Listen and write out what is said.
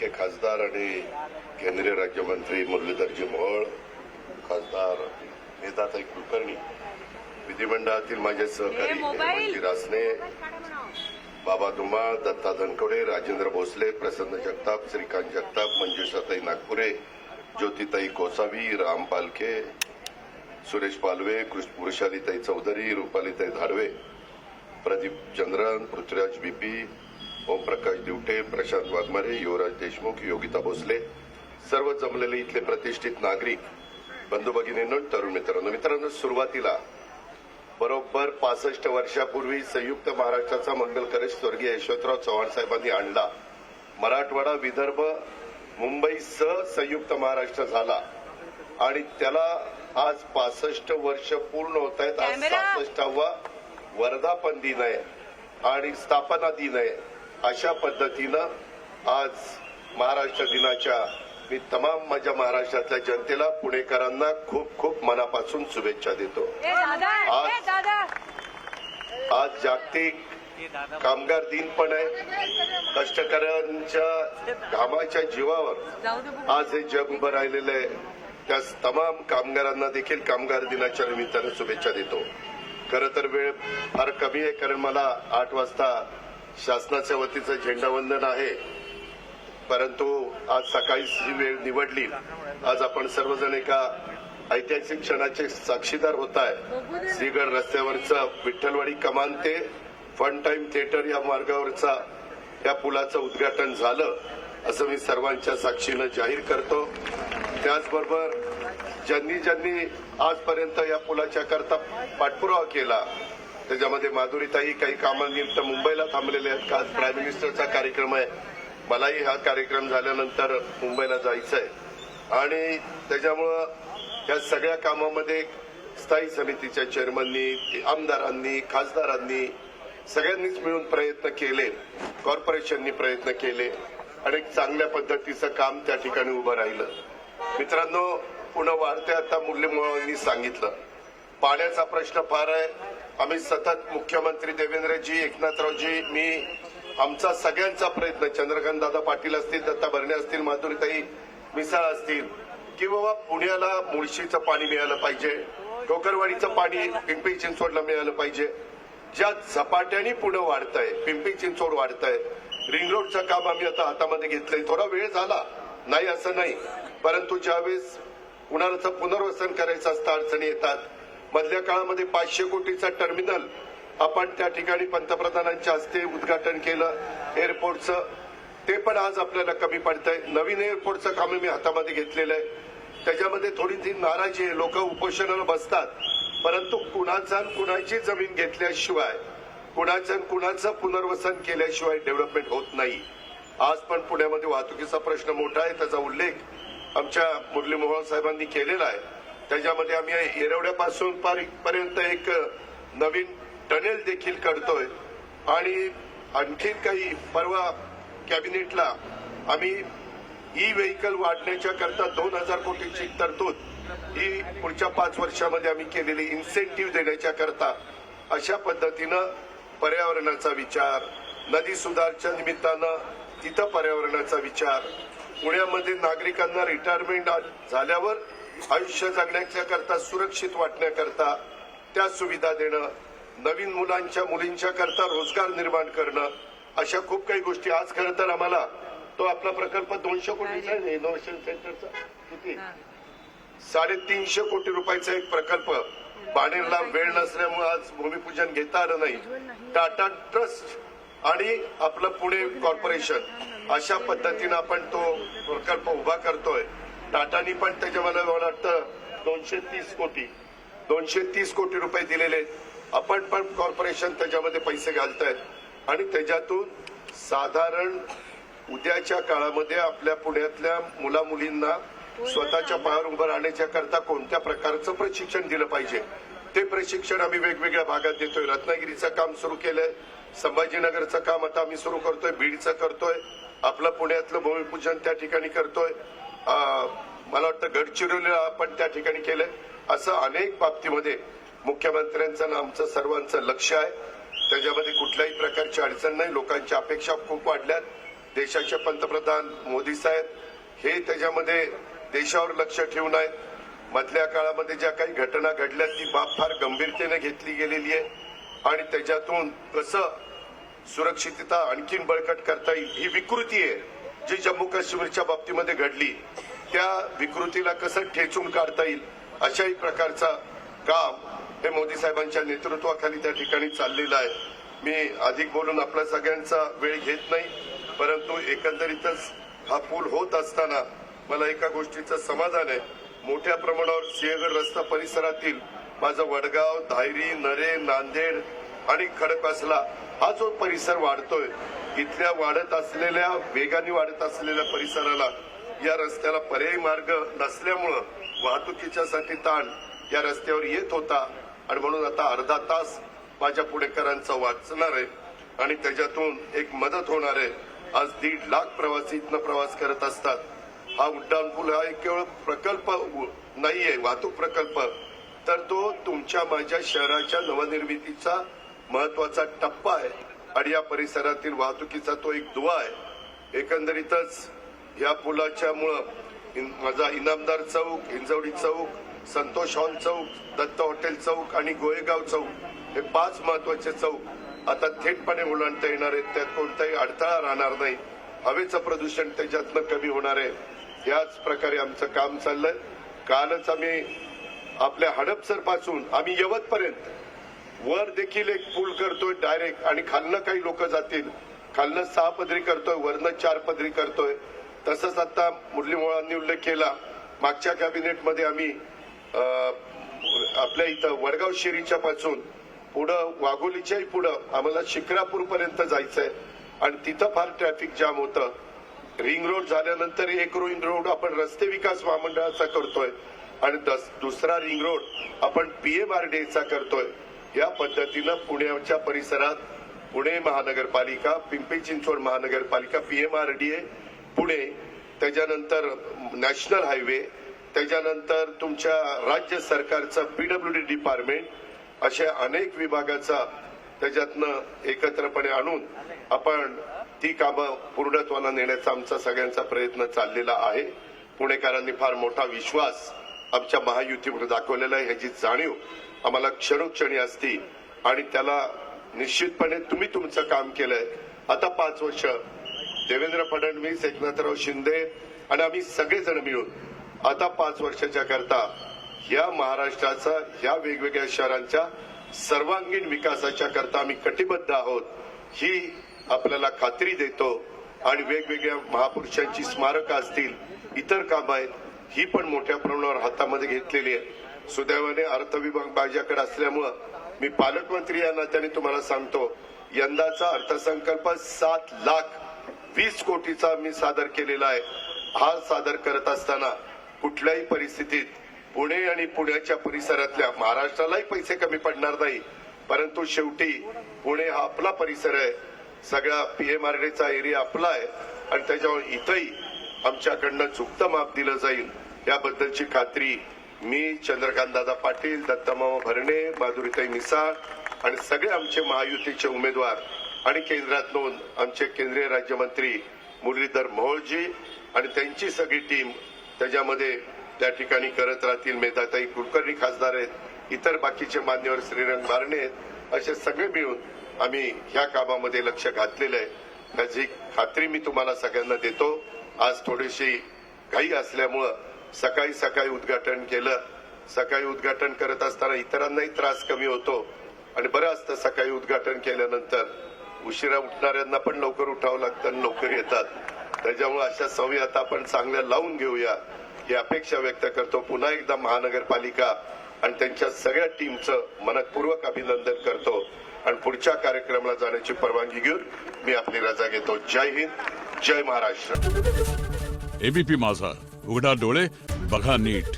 लाडके खासदार आणि केंद्रीय राज्यमंत्री मुरलीधरजी मोहोळ खासदार नेताताई कुलकर्णी विधिमंडळातील माझे सहकारी रासने बाबा धुमाळ दत्ता धनकोडे राजेंद्र भोसले प्रसन्न जगताप श्रीकांत जगताप मंजुषाताई नागपुरे ज्योतिताई कोसावी राम पालखे सुरेश पालवे कृष्ण वृषालीताई चौधरी रुपालीताई धाडवे प्रदीप चंद्रन पृथ्वीराज बीपी ओमप्रकाश दिवटे प्रशांत वाघमारे युवराज देशमुख योगिता भोसले सर्व जमलेले इथले प्रतिष्ठित नागरिक बंधू भगिनींनो तरुण मित्रांनो मित्रांनो सुरुवातीला बरोबर पासष्ट वर्षापूर्वी संयुक्त महाराष्ट्राचा मंगल कलश स्वर्गीय यशवंतराव चव्हाण साहेबांनी आणला. मराठवाडा विदर्भ मुंबईसह संयुक्त महाराष्ट्र झाला. आणि त्याला आज पासष्ट वर्ष पूर्ण होत आहेत. आज. सहासष्टावा वर्धापन दिन आहे. आणि स्थापना दिन आहे. अशा पद्धतीनं आज महाराष्ट्र दिनाच्या मी तमाम माझ्या महाराष्ट्रातल्या जनतेला पुणेकरांना खूप खूप मनापासून शुभेच्छा देतो. आज- आज जागतिक कामगार दिन पण आहे. कष्टकऱ्यांच्या घामाच्या जीवावर. आज हे जग उभं राहिलेलं आहे. त्या तमाम कामगारांना देखील कामगार दिनाच्या निमित्तानं शुभेच्छा देतो. खरं तर वेळ फार कमी आहे कारण मला आठ वाजता शासनाच्या वतीचं झेंडावंदन आहे. परंतु आज सकाळीच ही वेळ निवडली आज आपण सर्वजण एका ऐतिहासिक क्षणाचे साक्षीदार होत आहे. श्रीगड रस्त्यावरचं विठ्ठलवाडी कमान ते फन टाइम थिएटर या मार्गावरचा या पुलाचं उद्घाटन झालं असं मी सर्वांच्या साक्षीनं जाहीर करतो. त्याचबरोबर ज्यांनी ज्यांनी आजपर्यंत या पुलाच्या करता पाठपुरावा केला त्याच्यामध्ये माधुरीताई काही कामानिमित्त मुंबईला थांबलेले आहेत. आज प्राईम मिनिस्टरचा कार्यक्रम आहे? मलाही हा कार्यक्रम झाल्यानंतर मुंबईला जायचं आहे आणि त्याच्यामुळं या सगळ्या कामामध्ये स्थायी समितीच्या चेअरमननी आमदारांनी खासदारांनी सगळ्यांनीच मिळून प्रयत्न केले. कॉर्पोरेशननी प्रयत्न केले. आणि चांगल्या पद्धतीचं काम त्या ठिकाणी उभं राहिलं. मित्रांनो पुन्हा वाढते आता मूल्यमुळांनी सांगितलं. पाण्याचा प्रश्न फार आहे. आम्ही सतत मुख्यमंत्री देवेंद्रजी एकनाथरावजी मी आमचा सगळ्यांचा प्रयत्न चंद्रकांत दादा पाटील असतील दत्ता भरणे असतील माधुरीताई मिसाळ असतील की बाबा पुण्याला मुळशीचं पाणी मिळालं पाहिजे डोकरवाडीचं पाणी पिंपरी चिंचवडला मिळालं पाहिजे. ज्या झपाट्याने पुढं वाढत आहे पिंपरी चिंचवड वाढत आहे रिंग रोडचं काम आम्ही आता हातामध्ये घेतलंय. थोडा वेळ झाला. नाही असं नाही. परंतु ज्यावेळेस कुणाचं पुनर्वसन करायचं असतं अडचणी येतात. मधल्या काळामध्ये पाचशे कोटीचा टर्मिनल आपण त्या ठिकाणी पंतप्रधानांच्या हस्ते उद्घाटन केलं एअरपोर्टचं ते पण आज आपल्याला कमी पडतंय. नवीन एअरपोर्टचं काम मी हातामध्ये घेतलेलं आहे. त्याच्यामध्ये थोडी ती नाराजी आहे. लोक उपोषणाला बसतात. परंतु कुणाचा आणि कुणाची जमीन घेतल्याशिवाय कुणाचं कुणाचं पुनर्वसन केल्याशिवाय डेव्हलपमेंट होत नाही. आज पण पुण्यामध्ये वाहतुकीचा प्रश्न मोठा आहे. त्याचा उल्लेख आमच्या मुरली मोहन साहेबांनी केलेला आहे. त्याच्यामध्ये आम्ही येरवड्यापासून पर्यंत एक नवीन टनेल देखील करतोय. आणि आणखी काही परवा कॅबिनेटला आम्ही ई व्हेकल वाढण्याच्या करता दोन हजार कोटीची तरतूद ही पुढच्या पाच वर्षामध्ये आम्ही केलेली इन्सेंटिव्ह देण्याच्या करता अशा पद्धतीनं पर्यावरणाचा विचार नदी सुधारच्या निमित्तानं तिथं पर्यावरणाचा विचार पुण्यामध्ये नागरिकांना रिटायरमेंट झाल्यावर आयुष्य जगण्याच्या करता सुरक्षित वाटण्याकरता त्या सुविधा देणं नवीन मुलांच्या मुलींच्या करता रोजगार निर्माण करणं अशा खूप काही गोष्टी. आज खरं तर आम्हाला तो आपला प्रकल्प दोनशे कोटीचा आहे इनोव्हेशन सेंटरचा किती? साडेतीनशे कोटी रुपयाचा एक प्रकल्प. बाणेरला वेळ नसल्यामुळे आज भूमिपूजन घेता आलं नाही. टाटा ट्रस्ट आणि आपलं पुणे कॉर्पोरेशन. अशा पद्धतीनं आपण तो प्रकल्प उभा करतोय. टाटानी पण त्याच्यामध्ये मला वाटतं दोनशे तीस कोटी दोनशे तीस कोटी रुपये दिलेले आहेत. आपण पण कॉर्पोरेशन त्याच्यामध्ये पैसे घालतायत. आणि त्याच्यातून साधारण उद्याच्या काळामध्ये आपल्या पुण्यातल्या मुला मुलींना स्वतःच्या पायावर उभं राहण्याच्या करता कोणत्या प्रकारचं प्रशिक्षण दिलं पाहिजे? ते प्रशिक्षण आम्ही वेगवेगळ्या भागात देतोय. रत्नागिरीचं काम सुरू केलंय. संभाजीनगरचं काम आता आम्ही सुरू करतोय. बीडचं करतोय. आपलं पुण्यातलं भूमिपूजन त्या ठिकाणी करतोय. मला वाटतं गडचिरोलीला आपण त्या ठिकाणी केलंय. असं अनेक बाबतीमध्ये मुख्यमंत्र्यांचं आमचं सर्वांचं लक्ष आहे. त्याच्यामध्ये कुठल्याही प्रकारची अडचण नाही. लोकांच्या अपेक्षा खूप वाढल्यात. देशाचे पंतप्रधान मोदी साहेब हे त्याच्यामध्ये देशावर लक्ष ठेवून आहेत. मधल्या काळामध्ये ज्या काही घटना घडल्या ती बाब फार गंभीरतेने घेतली गेलेली आहे. आणि त्याच्यातून कसं सुरक्षितता आणखीन बळकट करता येईल ही विकृती आहे. जी जम्मू काश्मीरच्या बाबतीमध्ये घडली त्या विकृतीला कसं ठेचून काढता येईल अशाही प्रकारचा काम हे मोदी साहेबांच्या नेतृत्वाखाली त्या ठिकाणी चाललेलं आहे. मी अधिक बोलून आपला सगळ्यांचा वेळ घेत नाही परंतु एकंदरीतच हा पूल होत असताना मला एका गोष्टीचं समाधान आहे. मोठ्या प्रमाणावर सिंहगड रस्ता परिसरातील माझं वडगाव धायरी नरे नांदेड आणि खडकवासला हा जो परिसर वाढतोय इथल्या वाढत असलेल्या वेगाने वाढत असलेल्या परिसराला या रस्त्याला पर्यायी मार्ग नसल्यामुळं वाहतुकीच्या साठी ताण या रस्त्यावर येत होता. आणि म्हणून आता अर्धा तास माझ्या पुणेकरांचा वाचणार आहे. आणि त्याच्यातून एक मदत होणार आहे. आज दीड लाख प्रवासी इथनं प्रवास करत असतात. हा उड्डाण पूल हा एक केवळ प्रकल्प नाहीये वाहतूक प्रकल्प. तर तो तुमच्या माझ्या शहराच्या नवनिर्मितीचा महत्त्वाचा टप्पा आहे. आणि या परिसरातील वाहतुकीचा तो एक दुवा आहे. एकंदरीतच या पुलाच्या मुळे माझा इनामदार चौक हिंजवडी चौक संतोष हॉल चौक दत्त हॉटेल चौक आणि गोळेगाव चौक हे पाच महत्त्वाचे चौक आता थेटपणे ओलांडता येणार आहेत. त्यात कोणताही अडथळा राहणार नाही. हवेचं प्रदूषण त्याच्यातनं कमी होणार आहे. याच प्रकारे आमचं काम चाललंय. कालच आम्ही आपल्या हडपसरपासून आम्ही यवतपर्यंत वर देखील एक पूल करतोय डायरेक्ट आणि खालनं काही लोक जातील. खालनं सहा पदरी करतोय वरनं चार पदरी करतोय. तसंच आता मुरली मोळांनी उल्लेख केला. मागच्या कॅबिनेटमध्ये आम्ही आपल्या इथं वडगाव शिरीच्या पासून पुढं वाघोलीच्याही पुढं आम्हाला शिक्रापूर पर्यंत जायचंय. आणि तिथं फार ट्रॅफिक जाम होतं. रिंग रोड झाल्यानंतर एक रोईन रोड आपण रस्ते विकास महामंडळाचा करतोय. आणि दस- दुसरा रिंग रोड आपण पीएमआरडीएचा करतोय. या पद्धतीनं पुण्याच्या परिसरात पुणे महानगरपालिका पिंपरी चिंचवड महानगरपालिका पीएमआरडीए पुणे त्याच्यानंतर नॅशनल हायवे त्याच्यानंतर तुमच्या राज्य सरकारचं पीडब्ल्यूडी डिपार्टमेंट अशा अनेक विभागाचा त्याच्यातनं एकत्रपणे आणून आपण ती कामं पूर्णत्वाला नेण्याचा आमचा सगळ्यांचा प्रयत्न चाललेला आहे. पुणेकरांनी फार मोठा विश्वास आमच्या महायुतीमध्ये दाखवलेला आहे. ह्याची जाणीव आम्हाला क्षणोक्षणी असती आणि त्याला निश्चितपणे तुम्ही तुमचं काम केलंय. आता पाच वर्ष. देवेंद्र फडणवीस एकनाथराव शिंदे आणि आम्ही सगळेजण मिळून आता पाच वर्षाच्या करता या महाराष्ट्राचा या वेगवेगळ्या शहरांच्या सर्वांगीण विकासाच्या करता आम्ही कटिबद्ध आहोत ही आपल्याला खात्री देतो. आणि वेगवेगळ्या महापुरुषांची स्मारकं असतील इतर कामं आहेत ही पण मोठ्या प्रमाणावर हातामध्ये घेतलेली आहे सुदैवाने अर्थ विभाग माझ्याकडे असल्यामुळं मी पालकमंत्री या नात्याने तुम्हाला सांगतो यंदाचा अर्थसंकल्प सात लाख वीस कोटीचा मी सादर केलेला आहे. हा सादर करत असताना कुठल्याही परिस्थितीत पुणे आणि पुण्याच्या परिसरातल्या महाराष्ट्रालाही पैसे कमी पडणार नाही. परंतु शेवटी पुणे हा आपला परिसर आहे. सगळा पीएमआरडीचा एरिया आपला आहे आणि त्याच्यावर इथंही आमच्याकडनं चुकतं माप दिलं जाईल. याबद्दलची खात्री मी चंद्रकांत दादा पाटील दत्तमामा भरणे माधुरीताई मिसाळ आणि सगळे आमचे महायुतीचे उमेदवार आणि केंद्रात नोंद आमचे केंद्रीय राज्यमंत्री मुरलीधर मोहोळजी आणि त्यांची सगळी टीम त्याच्यामध्ये त्या ठिकाणी करत राहतील. मेधाताई कुलकर्णी खासदार आहेत इतर बाकीचे मान्यवर श्रीरंग बारणे आहेत असे सगळे मिळून आम्ही ह्या कामामध्ये लक्ष घातलेलं आहे. त्याची खात्री मी तुम्हाला सगळ्यांना देतो. आज थोडीशी घाई असल्यामुळं सकाळी सकाळी उद्घाटन केलं. सकाळी उद्घाटन करत असताना इतरांनाही त्रास कमी होतो. आणि बरं असतं सकाळी उद्घाटन केल्यानंतर. उशिरा उठणाऱ्यांना पण लवकर उठावं लागतं आणि लवकर येतात. त्याच्यामुळे अशा सवयी आता आपण चांगल्या लावून घेऊया ही अपेक्षा व्यक्त करतो. पुन्हा एकदा महानगरपालिका आणि त्यांच्या सगळ्या टीमचं मनपूर्वक अभिनंदन करतो. आणि पुढच्या कार्यक्रमाला जाण्याची परवानगी घेऊन मी आपली रजा घेतो. जय हिंद जय महाराष्ट्र. एबीपी माझा. उघडा डोळे बघा नीट.